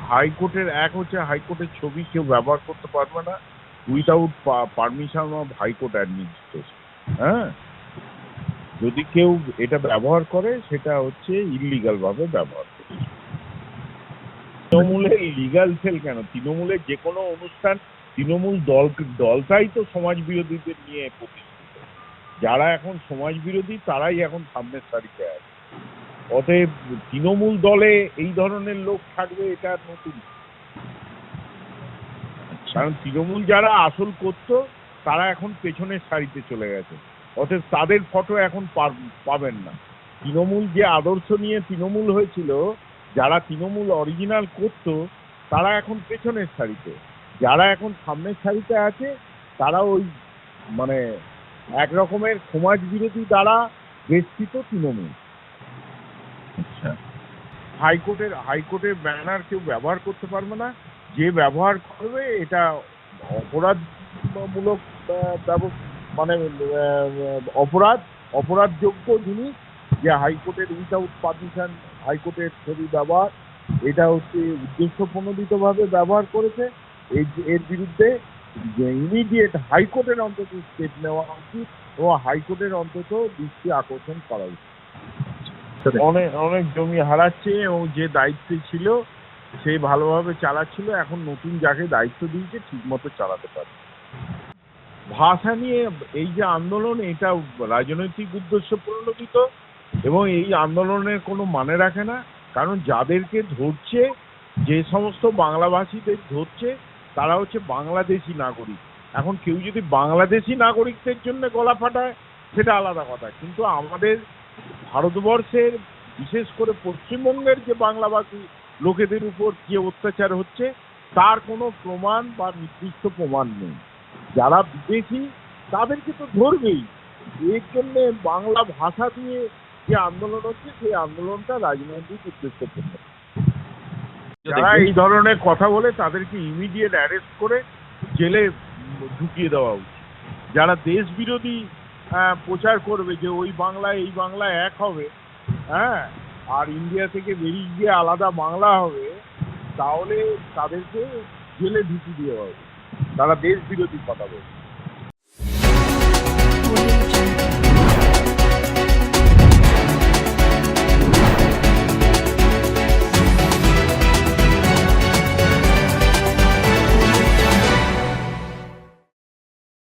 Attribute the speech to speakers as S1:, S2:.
S1: হাইকোর্টের এক হচ্ছে হাইকোর্টের ছবি কেউ ব্যবহার করতে পারবে না without permission of high court administration হ্যাঁ? যদি কেউ এটা ব্যবহার করে, সেটা হচ্ছে ইলিগাল ভাবে ব্যবহার করে। তৃণমূলের লিগাল সেল কেন? তৃণমূলের যে কোনো অনুষ্ঠান, তৃণমূল দল, দলটাই তো সমাজ বিরোধীদের নিয়ে প্রতিষ্ঠিত। যারা এখন সমাজ বিরোধী তারাই এখন সামনের সারিতে আছে। অতএব তৃণমূল দলে এই ধরনের লোক থাকবে, এটা নতুন। কারণ তৃণমূল যারা আসল করতো, তারা এখন পেছনের সারিতে চলে গেছে। অতএব তাদের ফটো এখন পাবেন না। তৃণমূল যে আদর্শ নিয়ে তৃণমূল হয়েছিল, যারা তৃণমূল অরিজিনাল করতো, তারা এখন পেছনের সারিতে। যারা এখন সামনের সারিতে আছে, তারা ওই মানে এক রকমের সমাজ বিরোধী দ্বারা বেষ্টিত তৃণমূল।
S2: আচ্ছা।
S1: হাইকোর্টের হাইকোর্টের ব্যানার কেউ ব্যবহার করতে পারবে না। যে ব্যবহার করবে, এটা অপরাধমূলক মানে অপরাধ, অপরাধযোগ্য জিনিস যে হাইকোর্টের উইথাউট পারমিশন হাইকোর্টের ছবি ব্যবহার, এটা হচ্ছে উদ্দেশ্য প্রণোদিতভাবে ব্যবহার করেছে। এর বিরুদ্ধে ইমিডিয়েট হাইকোর্টের অন্তত স্টেপ নেওয়া উচিত এবং হাইকোর্টের অন্তত দৃষ্টি আকর্ষণ করা উচিত। অনেক অনেক জমি হারাচ্ছে এবং যে দায়িত্বে ছিল, সে ভালোভাবে চালাচ্ছিল, এখন নতুন যাকে দায়িত্ব দিয়েছে ঠিক মতো চালাতে পারে ভাষা নিয়ে এই যে আন্দোলন, এটা রাজনৈতিক উদ্দেশ্য প্রণোদিত এবং এই আন্দোলনের কোনো মানে রাখে না, কারণ যাদেরকে ধরছে, যে সমস্ত বাংলাভাষীদের ধরছে, তারা হচ্ছে বাংলাদেশি নাগরিক। এখন কেউ যদি বাংলাদেশি নাগরিকদের জন্য গলা ফাটায়, সেটা আলাদা কথা। কিন্তু আমাদের ভারতবর্ষের বিশেষ করে পশ্চিমবঙ্গের যে বাংলাভাষী লোকেদের উপর যে অত্যাচার হচ্ছে তার কোনো প্রমাণ বা নির্দিষ্ট প্রমাণ নেই। যারা বিদেশি তাদেরকে তো ধরবেই। এর জন্য বাংলা ভাষা দিয়ে যে আন্দোলন হচ্ছে সেই আন্দোলনটা রাজনৈতিক উদ্দেশ্যপূর্ণ যারা এই ধরনের কথা বলে তাদেরকে ইমিডিয়েট অ্যারেস্ট করে জেলে ঢুকিয়ে দেওয়া উচিত। যারা দেশ বিরোধী হ্যাঁ, প্রচার করবে যে ওই বাংলা এই বাংলা এক হবে। হ্যাঁ আর ইন্ডিয়া থেকে বেরিয়ে গিয়ে আলাদা বাংলা হবে, তাহলে তাদেরকে জেলে ঢুকি দেওয়া হবে। তারা দেশ বিরোধী কথা বলবে।